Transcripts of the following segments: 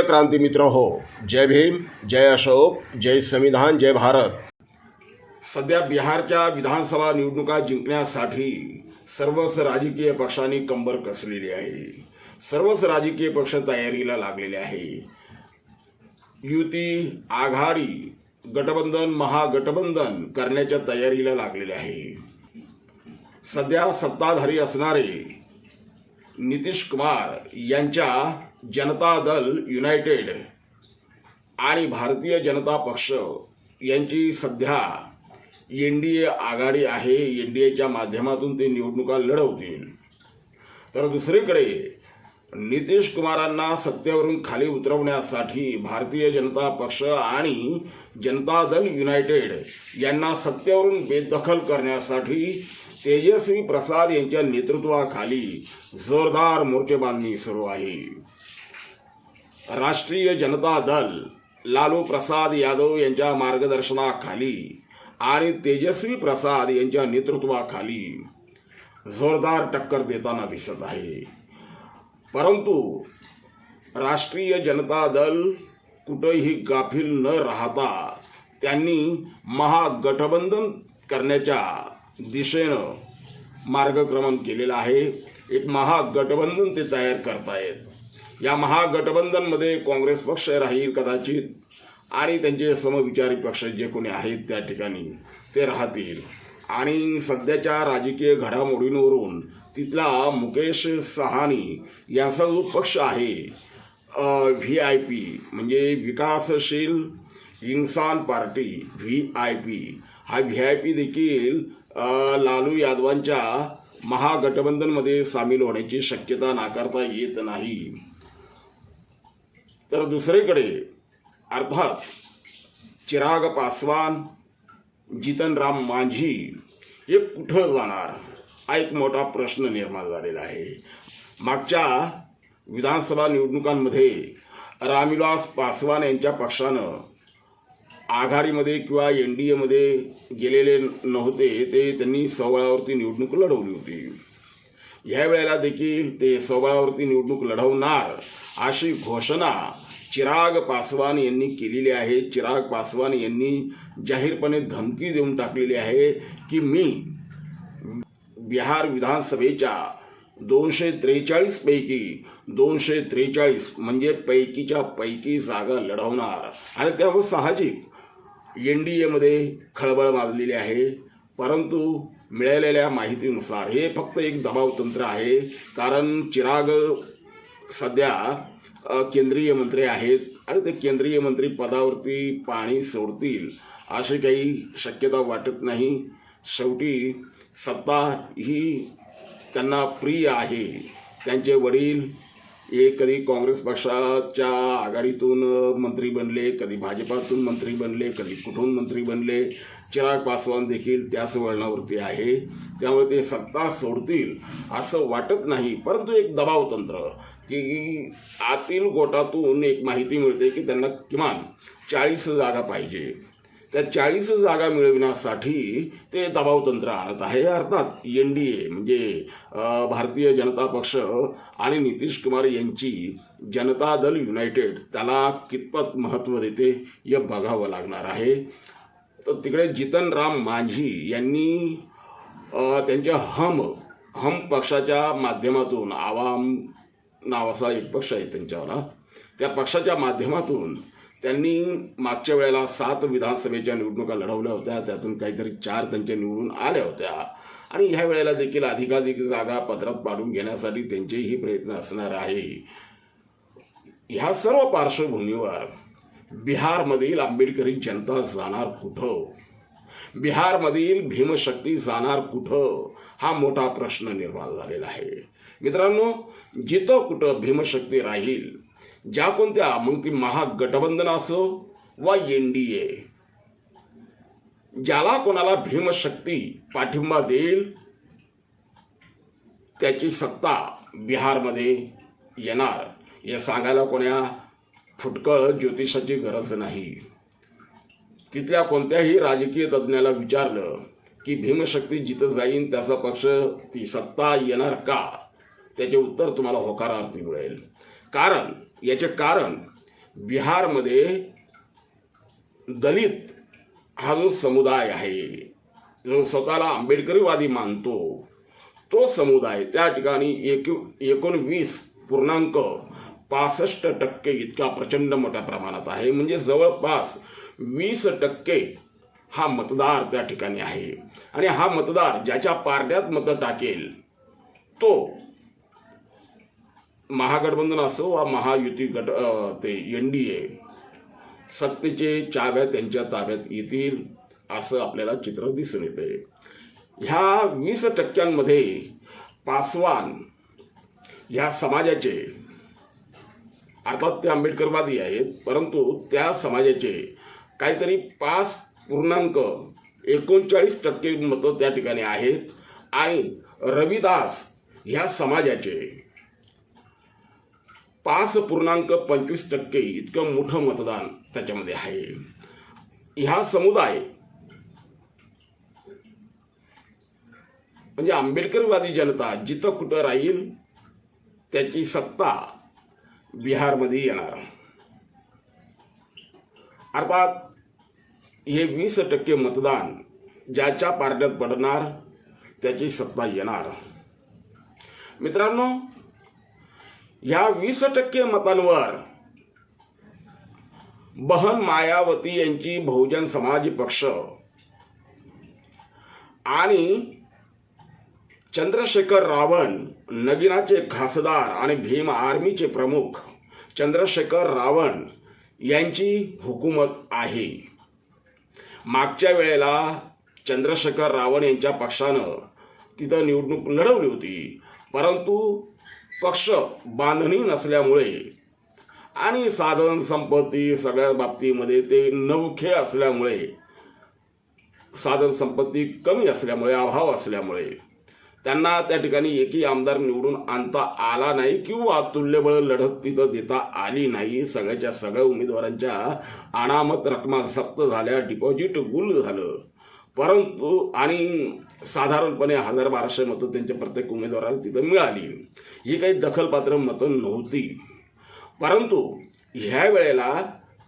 प्रिय क्रांती मित्र हो जय भीम जय अशोक जय संविधान जय भारत. सध्या बिहारच्या विधानसभा निवडणुका जिंकण्यासाठी सर्वच राजकीय पक्षांनी कंबर कसलेली आहे. सर्वच राजकीय पक्ष तयारीला लागलेले आहे. युती आघाडी गटबंधन महागठबंधन करण्याच्या तयारीला लागलेले आहे. सध्या सत्ताधारी असणारे नितीश कुमार यांच्या जनता दल युनायटेड आणि भारतीय जनता पक्ष यांची सध्या एन डी ए आघाडी आहे. एन डी एच्या माध्यमातून ते निवडणुका लढवतील. तर दुसरीकडे नितीश कुमारांना सत्तेवरून खाली उतरवण्यासाठी भारतीय जनता पक्ष आणि जनता दल युनायटेड यांना सत्तेवरून बेदखल करण्यासाठी तेजस्वी प्रसाद यांच्या नेतृत्वाखाली जोरदार मोर्चेबांधणी सुरू आहे. राष्ट्रीय जनता दल लालू प्रसाद यादव यांच्या मार्गदर्शनाखाली आणि तेजस्वी प्रसाद यांच्या नेतृत्वाखाली जोरदार टक्कर देताना दिसत आहे. परंतु राष्ट्रीय जनता दल कुठंही गाफील न राहता त्यांनी महागठबंधन करण्याच्या दिशेनं मार्गक्रमण केलेलं आहे. एक महागठबंधन ते तयार करतायत. या महागठबंधनमध्ये काँग्रेस पक्ष राहील कदाचित. आणि त्यांचे समविचारी पक्ष जे कोणी आहेत त्या ठिकाणी ते राहतील. आणि सध्याच्या राजकीय घडामोडींवरून तिथला मुकेश सहानी यांचा जो पक्ष आहे व्ही आय पी म्हणजे Vikassheel Insaan party V I P हा व्ही आय पी देखील लालू यादवांच्या महागठबंधनमध्ये सामील होण्याची शक्यता नाकारता येत नाही. तर दुसरीकडे अर्थात चिराग पासवान जितनराम मांझी हे कुठं जाणार? हा एक मोठा प्रश्न निर्माण झालेला आहे. मागच्या विधानसभा निवडणुकांमध्ये रामविलास पासवान यांच्या पक्षानं आघाडीमध्ये किंवा एन डी एमध्ये गेलेले नव्हते ते त्यांनी सवळावरती निवडणूक लढवली होती. ह्या वेळेला देखील ते सवळावरती निवडणूक लढवणार अशी घोषणा चिराग पासवान यांनी केलेली आहे. चिराग पासवान यांनी जाहीरपणे धमकी देऊन टाकलेली आहे की मी बिहार विधानसभेच्या दोनशे त्रेचाळीस पैकी दोनशे त्रेचाळीस म्हणजे पैकीच्या पैकी जागा लढवणार. आणि त्यामुळे साहजिक एन डी एमध्ये खळबळ माजलेली आहे. परंतु मिळालेल्या माहितीनुसार हे फक्त एक दबाव तंत्र आहे. कारण चिराग सध्या केंद्रीय मंत्री आहेत आणि ते केंद्रीय मंत्री पदावरती पाणी सोडतील अशी काही शक्यता वाटत नाही. शेवटी सत्ता ही त्यांना प्रिय आहे. त्यांचे वडील हे कधी काँग्रेस पक्षाच्या आघाडीतून मंत्री बनले कधी भाजपातून मंत्री बनले कधी कुठून मंत्री बनले. चिराग पासवान देखील त्याच वळणावरती आहे. त्यामुळे ते सत्ता सोडतील असं वाटत नाही. परंतु एक दबाव तंत्र की आतील गोटातून एक माहिती मिळते की त्यांना किमान चाळीस जागा पाहिजे. त्या चाळीस जागा मिळविण्यासाठी ते दबाव तंत्र आणत आहे. अर्थात एन डी ए म्हणजे भारतीय जनता पक्ष आणि नितीश कुमार यांची जनता दल युनायटेड त्याला कितपत महत्त्व देते हे बघावं लागणार आहे. तर तिकडे जितनराम मांझी यांनी त्यांच्या हम हम पक्षाच्या माध्यमातून आवाम नावाचा एक पक्ष आहे त्यांच्यावाला. त्या पक्षाच्या माध्यमातून त्यांनी मागच्या वेळेला सात विधानसभेच्या निवडणुका लढवल्या होत्या. त्यातून काहीतरी चार त्यांच्या निवडून आल्या होत्या. आणि ह्या वेळेला देखील अधिकाधिक जागा पदरात पाडून घेण्यासाठी त्यांचेही प्रयत्न असणार आहे. ह्या सर्व पार्श्वभूमीवर बिहारमधील आंबेडकरी जनता जाणार कुठं? बिहारमधील भीमशक्ती जाणार कुठं? हा मोठा प्रश्न निर्माण झालेला आहे. मित्रांनो जिथं कुठं भीमशक्ती राहील ज्या कोणत्या मग ती महागठबंधन असो वा एन डी ए ज्याला कोणाला भीमशक्ती पाठिंबा देईल त्याची सत्ता बिहारमध्ये येणार. हे सांगायला कोण्या फुटकळ ज्योतिषाची गरज नाही. तिथल्या कोणत्याही राजकीय तज्ज्ञाला विचारलं की भीमशक्ती जिथं जाईन त्याचा पक्ष ती सत्ता येणार का? त्याचे उत्तर तुम्हाला होकारार्थी मिळेल. कारण याचे कारण बिहारमध्ये दलित हा जो समुदाय आहे जो स्वतःला आंबेडकरीवादी मानतो तो समुदाय त्या ठिकाणी एक एकोणवीस पूर्णांक पासष्ट टक्के इतका प्रचंड मोठ्या प्रमाणात आहे. म्हणजे जवळपास वीस टक्के हा मतदार त्या ठिकाणी आहे. आणि हा मतदार ज्याच्या पारड्यात मतं टाकेल तो महागठबंधन असो वा महायुती गट ते एन डी ए सत्तेचे चाव्या त्यांच्या ताब्यात येतील असं आपल्याला चित्र दिसून येते. ह्या वीस टक्क्यांमध्ये पासवान ह्या समाजाचे अर्थात ते आंबेडकरवादी आहेत परंतु त्या समाजाचे काहीतरी पाच पूर्णांक एकोणचाळीस टक्के मतं त्या ठिकाणी आहेत आणि रविदास ह्या समाजाचे पाच पूर्णांक पंचवीस टक्के इतकं मोठं मतदान त्याच्यामध्ये आहे. ह्या समुदाय म्हणजे आंबेडकरवादी जनता जिथं कुठं राहील त्याची सत्ता बिहारमध्ये येणार. अर्थात हे वीस टक्के मतदान ज्याच्या पारड्यात पडणार त्याची सत्ता येणार. मित्रांनो या वीस टक्के मतांवर बहन मायावती यांची बहुजन समाज पक्ष आणि चंद्रशेखर रावण नगिनाचे खासदार आणि भीम आर्मीचे प्रमुख चंद्रशेखर रावण यांची हुकूमत आहे. मागच्या वेळेला चंद्रशेखर रावण यांच्या पक्षानं तिथं निवडणूक लढवली होती. परंतु पक्ष बांधणी नसल्यामुळे आणि साधन संपत्ती सगळ्या बाबतीमध्ये ते नवखे असल्यामुळे साधन संपत्ती कमी असल्यामुळे अभाव असल्यामुळे त्यांना त्या ठिकाणी एकही आमदार निवडून आणता आला नाही किंवा तुल्यबळ लढत तिथं देता आली नाही. सगळ्याच्या सगळ्या उमेदवारांच्या अनामत रकमा जप्त झाल्या डिपॉझिट गुल झालं. परंतु आणि साधारणपणे हजार बाराशे मतं त्यांच्या प्रत्येक उमेदवाराला तिथं मिळाली. ही काही दखलपात्र मतं नव्हती. परंतु ह्या वेळेला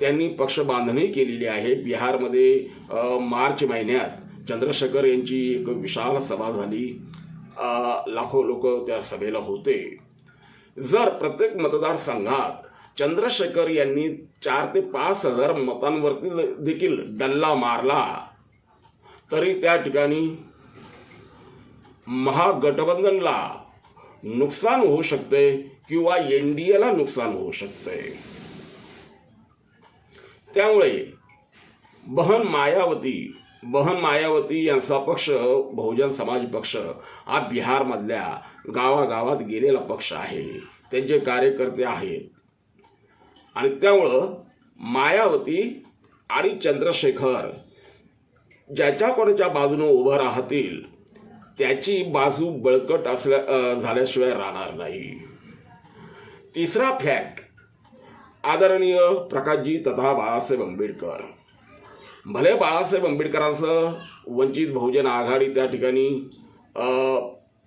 त्यांनी पक्ष बांधणी केलेली आहे. बिहारमध्ये मार्च महिन्यात चंद्रशेखर यांची एक विशाल सभा झाली. लाखो लोक त्या सभेला होते. जर प्रत्येक मतदारसंघात चंद्रशेखर यांनी चार ते पाच हजार मतांवरती देखील डल्ला मारला तरी त्या ठिकाणी महागठबंधनला नुकसान होऊ शकते किंवा एन डी एला नुकसान होऊ शकते. त्यामुळे बहन मायावती बहन मायावती यांचा पक्ष बहुजन समाज पक्ष हा बिहारमधल्या गावागावात गेलेला पक्ष आहे. त्यांचे कार्यकर्ते आहेत. आणि त्यामुळं मायावती आणि चंद्रशेखर ज्याच्या कोणाच्या बाजूने उभं राहतील त्याची बाजू बळकट असल्या झाल्याशिवाय राहणार नाही. तिसरा फॅक्ट आदरणीय प्रकाशजी तथा बाळासाहेब आंबेडकर. भले बाळासाहेब आंबेडकरांचं वंचित बहुजन आघाडी त्या ठिकाणी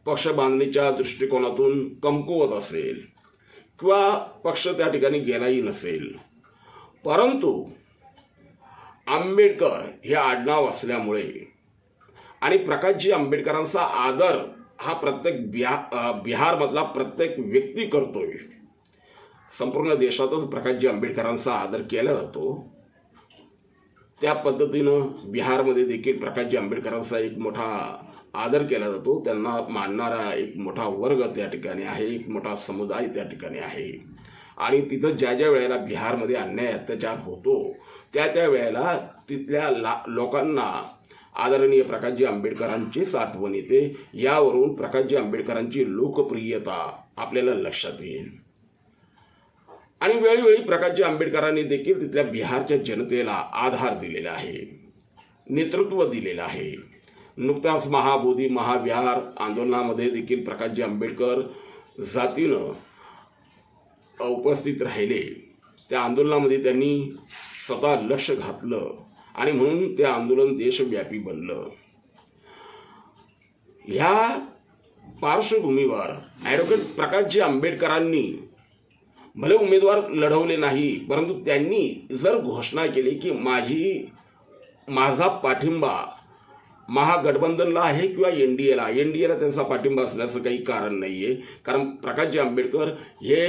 पक्ष बांधणीच्या दृष्टिकोनातून कमकुवत असेल किंवा पक्ष त्या ठिकाणी गेलाही नसेल. परंतु आंबेडकर हे आडनाव असल्यामुळे आणि प्रकाशजी आंबेडकरांचा आदर हा प्रत्येक बिहा बिहारमधला प्रत्येक व्यक्ती करतोय. संपूर्ण देशातच प्रकाशजी आंबेडकरांचा आदर केला जातो. त्या पद्धतीनं बिहारमध्ये देखील प्रकाशजी आंबेडकरांचा एक मोठा आदर केला जातो. त्यांना मानणारा एक मोठा वर्ग त्या ठिकाणी आहे एक मोठा समुदाय त्या ठिकाणी आहे. आणि तिथं ज्या ज्या वेळेला बिहारमध्ये अन्याय अत्याचार होतो त्या त्या वेळेला तिथल्या ला लोकांना आदरणीय प्रकाशजी आंबेडकरांची साठवण येते. यावरून प्रकाशजी आंबेडकरांची लोकप्रियता आपल्याला लक्षात येईल. आणि वेळोवेळी प्रकाशजी आंबेडकरांनी देखील तिथल्या बिहारच्या जनतेला आधार दिलेला आहे नेतृत्व दिलेलं आहे. नुकताच महाबोधी महाविहार आंदोलनामध्ये देखील प्रकाशजी आंबेडकर जातीनं उपस्थित राहिले. त्या आंदोलनामध्ये त्यांनी स्वतः लक्ष घातलं. आणि म्हणून ते आंदोलन देशव्यापी बनलं. ह्या पार्श्वभूमीवर ॲडव्होकेट प्रकाशजी आंबेडकरांनी भले उमेदवार लढवले नाही परंतु त्यांनी जर घोषणा केली की माझी माझा पाठिंबा महागठबंधनला आहे किंवा एन डी एला एन डी एला त्यांचा पाठिंबा असण्याचं काही कारण नाही आहे कारण प्रकाशजी आंबेडकर हे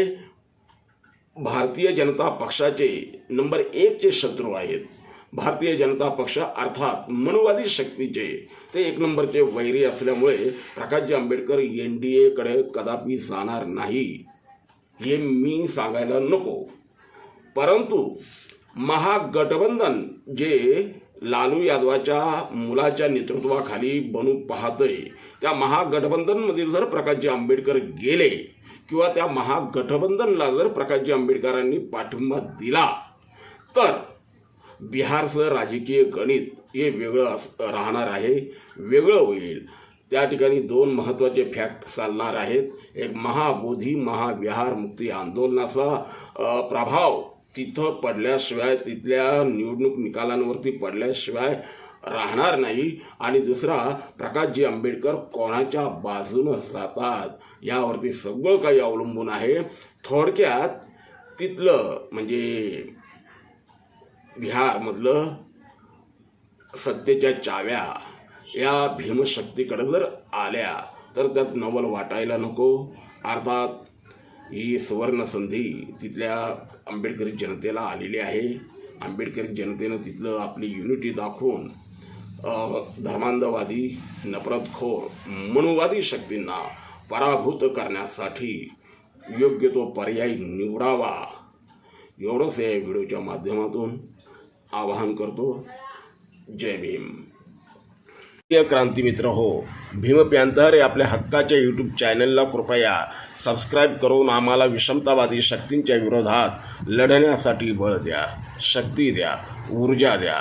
भारतीय जनता पक्षाचे नंबर एकचे शत्रू आहेत. भारतीय जनता पक्ष अर्थात मनुवादी शक्तीचे ते एक नंबरचे वैरी असल्यामुळे प्रकाशजी आंबेडकर एन डी एकडे कदापि जाणार नाही हे मी सांगायला नको. परंतु महागठबंधन जे लालू यादवाच्या मुलाच्या नेतृत्वाखाली बनू पाहतंय त्या महागठबंधनमध्ये जर प्रकाशजी आंबेडकर गेले किंवा त्या महागठबंधनला जर प्रकाशजी आंबेडकरांनी पाठिंबा दिला तर बिहारचं राजकीय गणित हे वेगळं अस राहणार आहे वेगळं होईल. त्या ठिकाणी दोन महत्त्वाचे फॅक्ट चालणार आहेत. एक महाबोधी महाविहार मुक्ती आंदोलनाचा प्रभाव तिथं पडल्याशिवाय तिथल्या निवडणूक निकालांवरती पडल्याशिवाय राहणार नाही. आणि दुसरा प्रकाशजी आंबेडकर कोणाच्या बाजूनं जातात यावरती सगळं काही अवलंबून आहे. थोडक्यात तिथलं म्हणजे बिहारमधलं सत्तेच्या चाव्या या भीमशक्तीकडे जर आल्या तर त्यात नवल वाटायला नको. अर्थात ही सुवर्ण संधी तिथल्या आंबेडकरी जनतेला आलेली आहे. आंबेडकरी जनतेनं तिथलं आपली युनिटी दाखवून धर्मांधवादी नफरतखोर मनोवादी शक्तींना पराभूत करण्यासाठी योग्य तो पर्याय निवडावा. एवढंच या व्हिडिओच्या माध्यमातून आवाहन करतो. जय भीम. प्रिय क्रांती मित्र हो भीम पॅन्थर आपल्या हक्काच्या यूट्यूब चॅनलला कृपया सबस्क्राईब करून आम्हाला विषमतावादी शक्तींच्या विरोधात लढण्यासाठी बळ द्या शक्ती द्या ऊर्जा द्या.